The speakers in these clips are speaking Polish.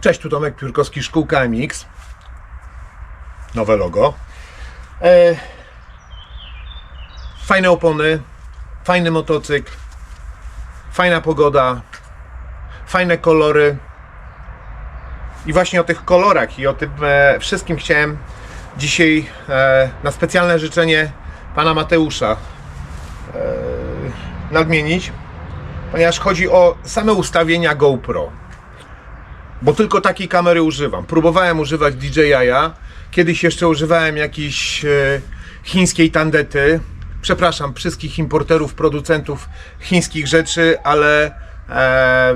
Cześć, tu Tomek Piórkowski, Szkółka MX. Nowe logo. E, fajne opony, fajny motocykl, fajna pogoda, fajne kolory. I właśnie o tych kolorach i o tym e, wszystkim chciałem dzisiaj e, na specjalne życzenie pana Mateusza e, nadmienić, ponieważ chodzi o same ustawienia GoPro bo tylko takiej kamery używam. Próbowałem używać DJI, kiedyś jeszcze używałem jakiejś e, chińskiej tandety. Przepraszam wszystkich importerów, producentów chińskich rzeczy, ale e,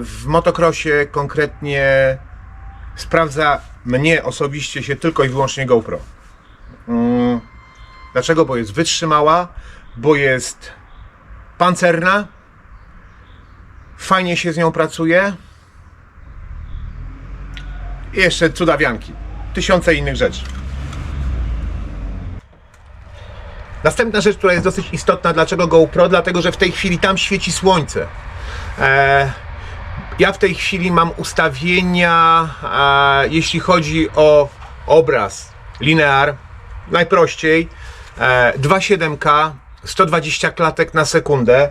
w motocrossie konkretnie sprawdza mnie osobiście się tylko i wyłącznie GoPro. Mm, Dlaczego? Bo jest wytrzymała, bo jest pancerna, fajnie się z nią pracuje, i jeszcze cudawianki. Tysiące innych rzeczy. Następna rzecz, która jest dosyć istotna, dlaczego GoPro? Dlatego, że w tej chwili tam świeci słońce. E, ja w tej chwili mam ustawienia, e, jeśli chodzi o obraz linear, najprościej, e, 2.7K, 120 klatek na sekundę.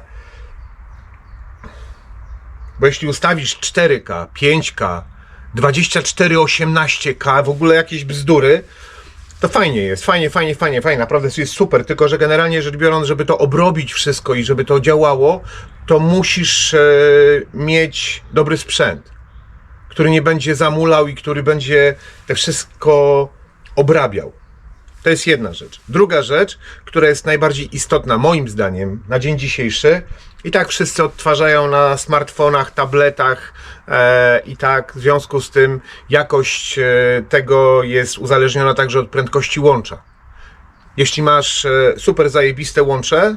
Bo jeśli ustawisz 4K, 5K, 24, 18K, w ogóle jakieś bzdury, to fajnie jest, fajnie, fajnie, fajnie, fajnie, naprawdę jest super, tylko że generalnie rzecz biorąc, żeby to obrobić wszystko i żeby to działało, to musisz e, mieć dobry sprzęt, który nie będzie zamulał i który będzie to wszystko obrabiał. To jest jedna rzecz. Druga rzecz, która jest najbardziej istotna moim zdaniem na dzień dzisiejszy, i tak wszyscy odtwarzają na smartfonach, tabletach e, i tak w związku z tym jakość e, tego jest uzależniona także od prędkości łącza. Jeśli masz e, super zajebiste łącze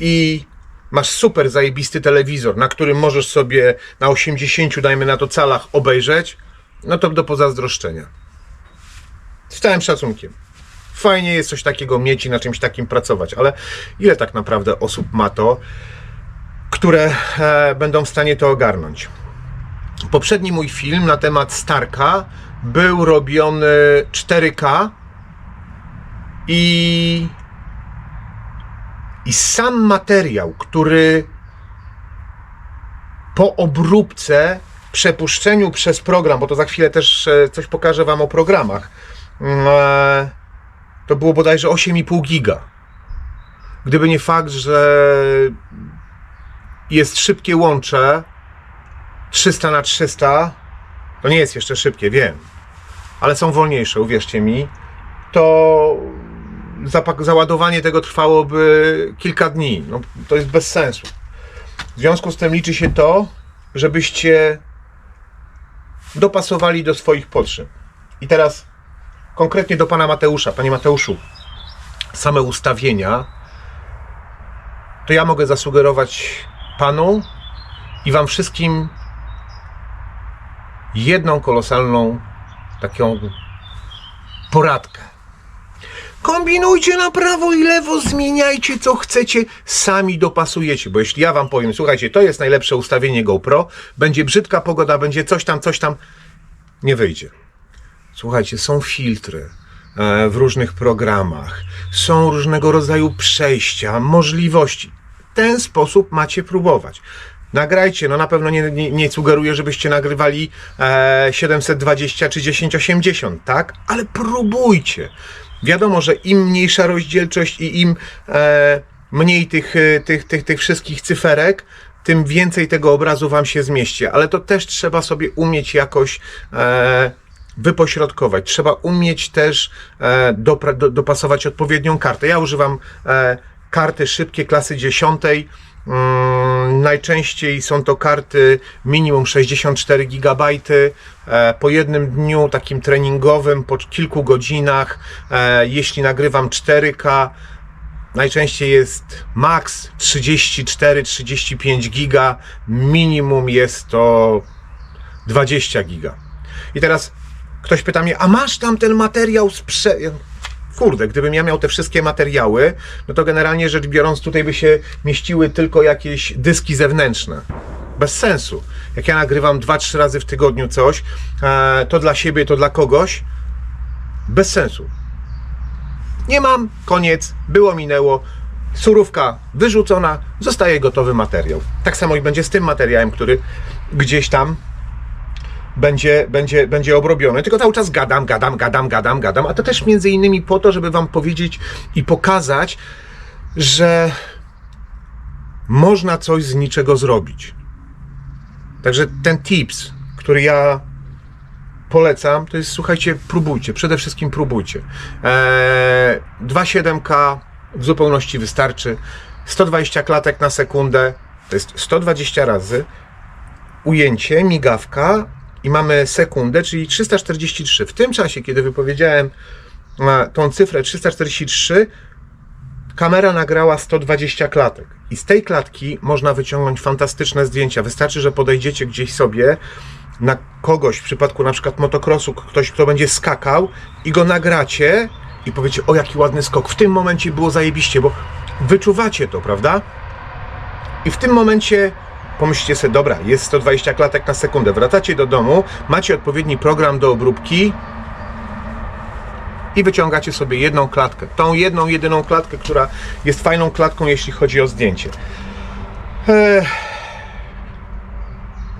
i masz super zajebisty telewizor, na którym możesz sobie na 80, dajmy na to calach obejrzeć, no to do pozazdroszczenia. Z całym szacunkiem. Fajnie jest coś takiego mieć i na czymś takim pracować, ale ile tak naprawdę osób ma to, które e, będą w stanie to ogarnąć? Poprzedni mój film na temat Starka był robiony 4K i, i sam materiał, który po obróbce, przepuszczeniu przez program, bo to za chwilę też e, coś pokażę Wam o programach, mm, e, to było bodajże 8,5 giga. Gdyby nie fakt, że jest szybkie łącze 300 na 300, to nie jest jeszcze szybkie, wiem, ale są wolniejsze, uwierzcie mi, to załadowanie tego trwałoby kilka dni. No, to jest bez sensu. W związku z tym liczy się to, żebyście dopasowali do swoich potrzeb. I teraz konkretnie do pana Mateusza. Panie Mateuszu, same ustawienia to ja mogę zasugerować panu i wam wszystkim jedną kolosalną taką poradkę. Kombinujcie na prawo i lewo, zmieniajcie co chcecie, sami dopasujecie. Bo jeśli ja wam powiem, słuchajcie, to jest najlepsze ustawienie GoPro, będzie brzydka pogoda, będzie coś tam, coś tam, nie wyjdzie. Słuchajcie, są filtry e, w różnych programach, są różnego rodzaju przejścia, możliwości. W ten sposób macie próbować. Nagrajcie, no na pewno nie, nie, nie sugeruję, żebyście nagrywali e, 720 czy 1080, tak? Ale próbujcie. Wiadomo, że im mniejsza rozdzielczość i im e, mniej tych, e, tych, tych, tych wszystkich cyferek, tym więcej tego obrazu wam się zmieści. Ale to też trzeba sobie umieć jakoś e, wypośrodkować. Trzeba umieć też e, dopra- do, dopasować odpowiednią kartę. Ja używam e, karty szybkie klasy 10. Mm, najczęściej są to karty minimum 64 GB. E, po jednym dniu takim treningowym, po kilku godzinach, e, jeśli nagrywam 4K, Najczęściej jest max 34-35 giga, minimum jest to 20 giga. I teraz ktoś pyta mnie, a masz tam ten materiał z. Kurde, gdybym ja miał te wszystkie materiały, no to generalnie rzecz biorąc tutaj by się mieściły tylko jakieś dyski zewnętrzne. Bez sensu. Jak ja nagrywam 2-3 razy w tygodniu coś, e, to dla siebie, to dla kogoś, bez sensu. Nie mam, koniec, było, minęło. Surówka wyrzucona, zostaje gotowy materiał. Tak samo i będzie z tym materiałem, który gdzieś tam będzie, będzie, będzie obrobiony. Tylko cały czas gadam, gadam, gadam, gadam, gadam. A to też między innymi po to, żeby Wam powiedzieć i pokazać, że można coś z niczego zrobić. Także ten tips, który ja polecam, to jest słuchajcie, próbujcie, przede wszystkim próbujcie. Eee, 2,7K w zupełności wystarczy. 120 klatek na sekundę to jest 120 razy ujęcie, migawka i mamy sekundę, czyli 343. W tym czasie, kiedy wypowiedziałem e, tą cyfrę 343, kamera nagrała 120 klatek. I z tej klatki można wyciągnąć fantastyczne zdjęcia. Wystarczy, że podejdziecie gdzieś sobie na kogoś, w przypadku na przykład motocrossu, ktoś, kto będzie skakał i go nagracie i powiecie, o jaki ładny skok. W tym momencie było zajebiście, bo wyczuwacie to, prawda? I w tym momencie pomyślcie sobie, dobra, jest 120 klatek na sekundę, wracacie do domu, macie odpowiedni program do obróbki i wyciągacie sobie jedną klatkę. Tą jedną, jedyną klatkę, która jest fajną klatką, jeśli chodzi o zdjęcie.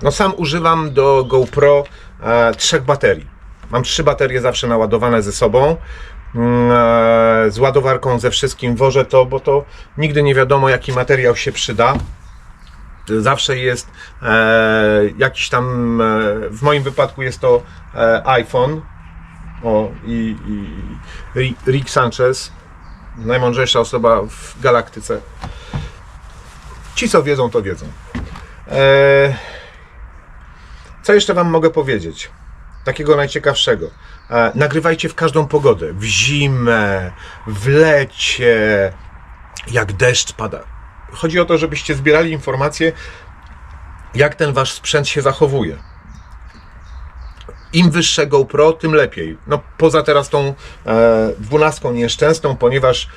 No sam używam do GoPro e, trzech baterii. Mam trzy baterie zawsze naładowane ze sobą. Mm, e, z ładowarką ze wszystkim wożę to, bo to nigdy nie wiadomo jaki materiał się przyda. Zawsze jest e, jakiś tam, e, w moim wypadku jest to e, iPhone. O, i, i Ri- Rick Sanchez, najmądrzejsza osoba w galaktyce. Ci, co wiedzą, to wiedzą. E, co jeszcze Wam mogę powiedzieć? Takiego najciekawszego. E, nagrywajcie w każdą pogodę. W zimę, w lecie, jak deszcz pada. Chodzi o to, żebyście zbierali informacje, jak ten Wasz sprzęt się zachowuje. Im wyższe GoPro, tym lepiej. No poza teraz tą e, dwunastką nieszczęsną, ponieważ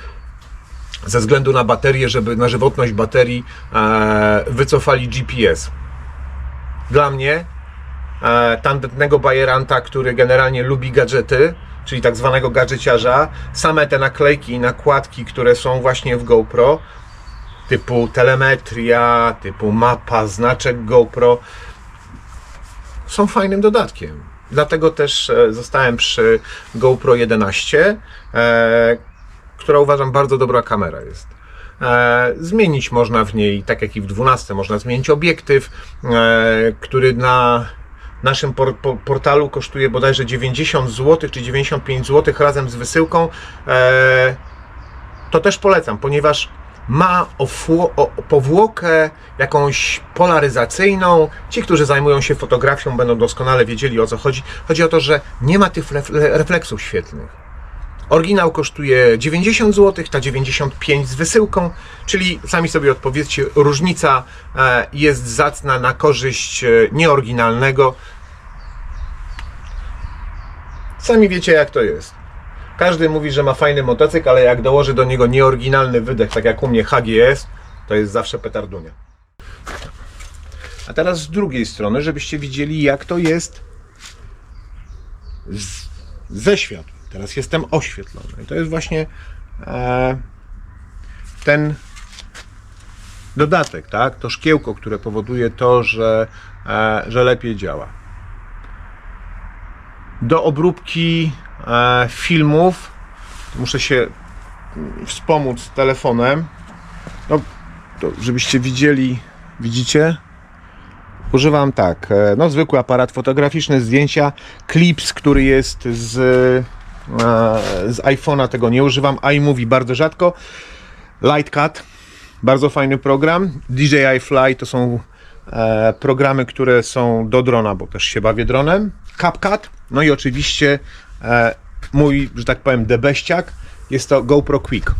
ze względu na baterię, żeby na żywotność baterii e, wycofali GPS. Dla mnie e, tandetnego bajeranta, który generalnie lubi gadżety, czyli tak zwanego gadżeciarza, same te naklejki i nakładki, które są właśnie w GoPro, typu telemetria, typu mapa, znaczek GoPro, są fajnym dodatkiem. Dlatego też e, zostałem przy GoPro 11, e, która uważam bardzo dobra kamera jest. E, zmienić można w niej, tak jak i w 12, można zmienić obiektyw, e, który na naszym por, po, portalu kosztuje bodajże 90 zł czy 95 zł razem z wysyłką. To też polecam, ponieważ ma powłokę jakąś polaryzacyjną. Ci, którzy zajmują się fotografią, będą doskonale wiedzieli o co chodzi. Chodzi o to, że nie ma tych ref- refleksów świetlnych. Oryginał kosztuje 90 zł, ta 95 z wysyłką, czyli sami sobie odpowiedzcie, różnica e, jest zacna na korzyść e, nieoryginalnego. Sami wiecie jak to jest. Każdy mówi, że ma fajny motocykl, ale jak dołoży do niego nieoryginalny wydech, tak jak u mnie HGS, to jest zawsze petardunia. A teraz z drugiej strony, żebyście widzieli jak to jest z, ze światła. Teraz jestem oświetlony. I to jest właśnie e, ten dodatek, tak? To szkiełko, które powoduje to, że, e, że lepiej działa. Do obróbki filmów. Muszę się wspomóc telefonem. No, żebyście widzieli, widzicie? Używam tak, e, no zwykły aparat fotograficzny, zdjęcia, Clips, który jest z, e, z iPhone'a, tego nie używam, iMovie bardzo rzadko, Lightcut, bardzo fajny program, DJI Fly to są e, programy, które są do drona, bo też się bawię dronem, CapCut, no i oczywiście e, mój, że tak powiem, debeściak, jest to GoPro Quick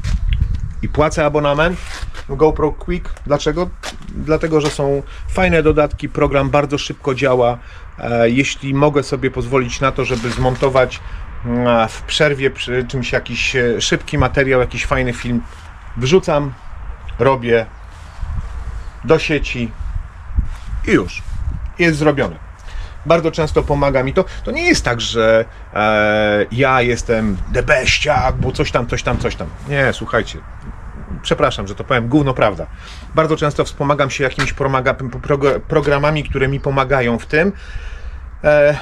i płacę abonament w GoPro Quick. Dlaczego? Dlatego, że są fajne dodatki, program bardzo szybko działa. E, Jeśli mogę sobie pozwolić na to, żeby zmontować mm, w przerwie przy czymś jakiś e, szybki materiał, jakiś fajny film, wrzucam, robię do sieci i już. Jest zrobione. Bardzo często pomaga mi to. To nie jest tak, że e, ja jestem debeściak, bo coś tam, coś tam, coś tam. Nie, słuchajcie. Przepraszam, że to powiem, gówno prawda. Bardzo często wspomagam się jakimiś promaga, prog- programami, które mi pomagają w tym. E,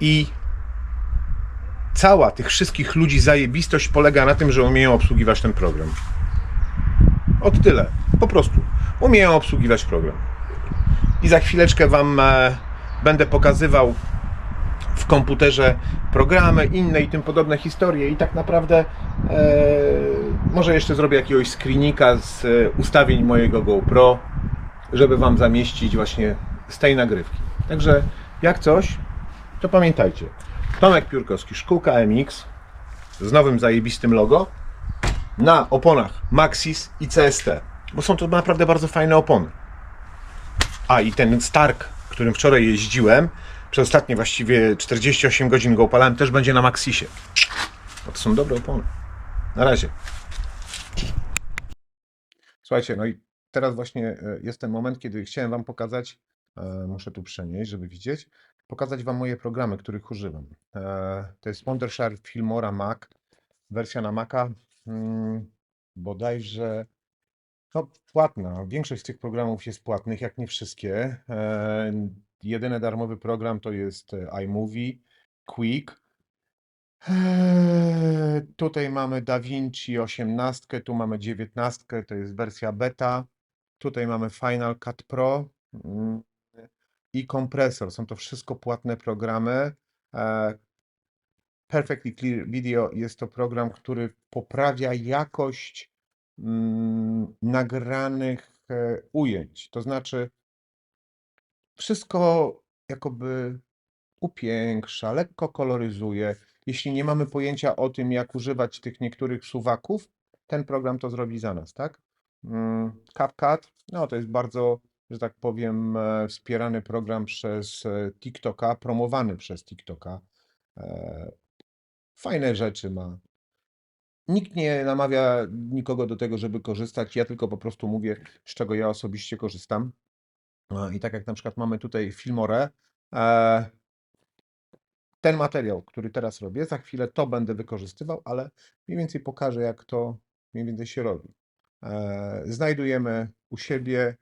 I cała tych wszystkich ludzi zajebistość polega na tym, że umieją obsługiwać ten program. Od tyle. Po prostu. Umieją obsługiwać program. I za chwileczkę Wam e, będę pokazywał w komputerze programy, inne i tym podobne historie. I tak naprawdę e, może jeszcze zrobię jakiegoś screenika z e, ustawień mojego GoPro, żeby Wam zamieścić właśnie z tej nagrywki. Także jak coś, to pamiętajcie. Tomek Piórkowski, Szkółka MX z nowym zajebistym logo na oponach Maxis i CST, bo są to naprawdę bardzo fajne opony. A i ten Stark, którym wczoraj jeździłem, przez ostatnie właściwie 48 godzin go opalałem, też będzie na Maxisie. Bo to są dobre opony. Na razie. Słuchajcie, no i teraz właśnie e, jest ten moment, kiedy chciałem Wam pokazać, e, muszę tu przenieść, żeby widzieć, pokazać Wam moje programy, których używam. E, To jest Wondershare Filmora Mac, wersja na Maca, mm, bodajże no, płatna. Większość z tych programów jest płatnych, jak nie wszystkie. E, Jedyny darmowy program to jest e, iMovie, Quick. Eee, Tutaj mamy DaVinci 18, tu mamy 19, to jest wersja beta. Tutaj mamy Final Cut Pro mm, i kompresor. Są to wszystko płatne programy. E, Perfectly Clear Video jest to program, który poprawia jakość nagranych e, ujęć. To znaczy, wszystko jakoby upiększa, lekko koloryzuje. Jeśli nie mamy pojęcia o tym, jak używać tych niektórych suwaków, ten program to zrobi za nas, tak? Mm, CapCut, no to jest bardzo, że tak powiem, e, wspierany program przez e, TikToka, promowany przez TikToka. Fajne rzeczy ma. Nikt nie namawia nikogo do tego, żeby korzystać. Ja tylko po prostu mówię, z czego ja osobiście korzystam. A, I tak jak na przykład mamy tutaj Filmorę, e, ten materiał, który teraz robię, za chwilę to będę wykorzystywał, ale mniej więcej pokażę, jak to mniej więcej się robi. E, Znajdujemy u siebie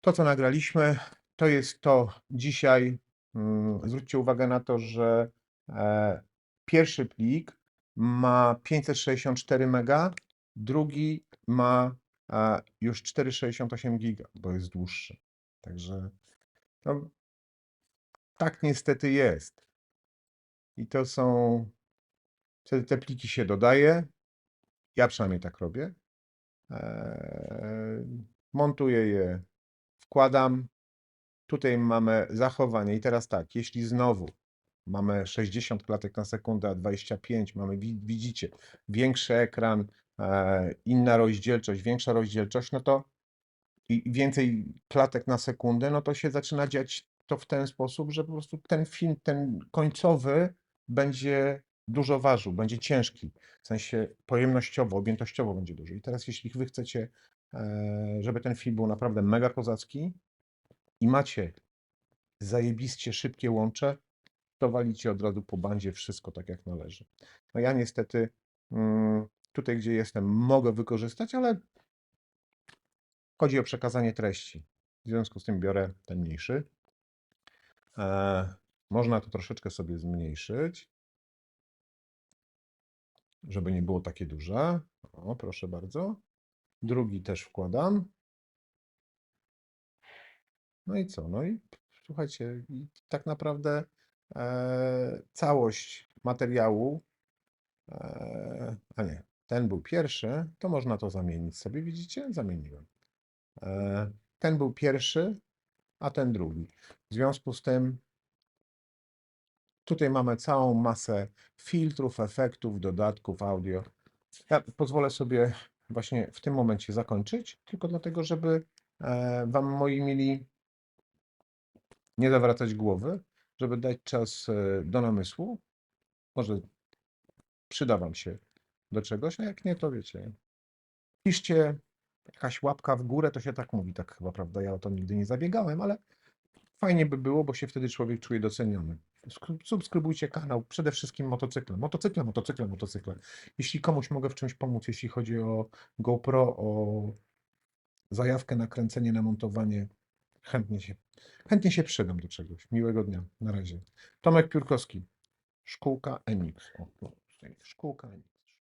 to, co nagraliśmy. To jest to dzisiaj. mm, Zwróćcie uwagę na to, że e, pierwszy plik ma 564 mega, drugi ma a już 4,68 giga, bo jest dłuższy. Także no, tak niestety jest. I to są. Wtedy te pliki się dodaje. Ja przynajmniej tak robię. Eee, montuję je, wkładam. Tutaj mamy zachowanie. I teraz tak, jeśli znowu mamy 60 klatek na sekundę, a 25, mamy, wi- widzicie, większy ekran, e, inna rozdzielczość, większa rozdzielczość, no to i więcej klatek na sekundę, no to się zaczyna dziać to w ten sposób, że po prostu ten film, ten końcowy będzie dużo ważył, będzie ciężki, w sensie pojemnościowo, objętościowo będzie duży. I teraz jeśli wy chcecie, e, żeby ten film był naprawdę mega kozacki i macie zajebiście szybkie łącze, to od razu po bandzie wszystko tak jak należy. No ja niestety mm, tutaj, gdzie jestem, mogę wykorzystać, ale chodzi o przekazanie treści. W związku z tym biorę ten mniejszy. E, można to troszeczkę sobie zmniejszyć, żeby nie było takie duże. O, proszę bardzo. Drugi też wkładam. No i co? No i słuchajcie, tak naprawdę całość materiału, e, a nie, ten był pierwszy, to można to zamienić sobie, widzicie? Zamieniłem. E, ten był pierwszy, a ten drugi. W związku z tym tutaj mamy całą masę filtrów, efektów, dodatków, audio. Ja pozwolę sobie właśnie w tym momencie zakończyć, tylko dlatego, żeby e, Wam moi mili nie zawracać głowy, żeby dać czas e, do namysłu. Może przyda Wam się do czegoś, a jak nie, to wiecie. Piszcie, jakaś łapka w górę, to się tak mówi, tak chyba, prawda? Ja o to nigdy nie zabiegałem, ale fajnie by było, bo się wtedy człowiek czuje doceniony. Subskrybujcie kanał, przede wszystkim motocykle. Motocykle, motocykle, motocykle. Jeśli komuś mogę w czymś pomóc, jeśli chodzi o GoPro, o zajawkę na kręcenie, chętnie się, chętnie się przydam do czegoś. Miłego dnia. Na razie. Tomek Piórkowski, Szkółka MX. O, Szkółka MX.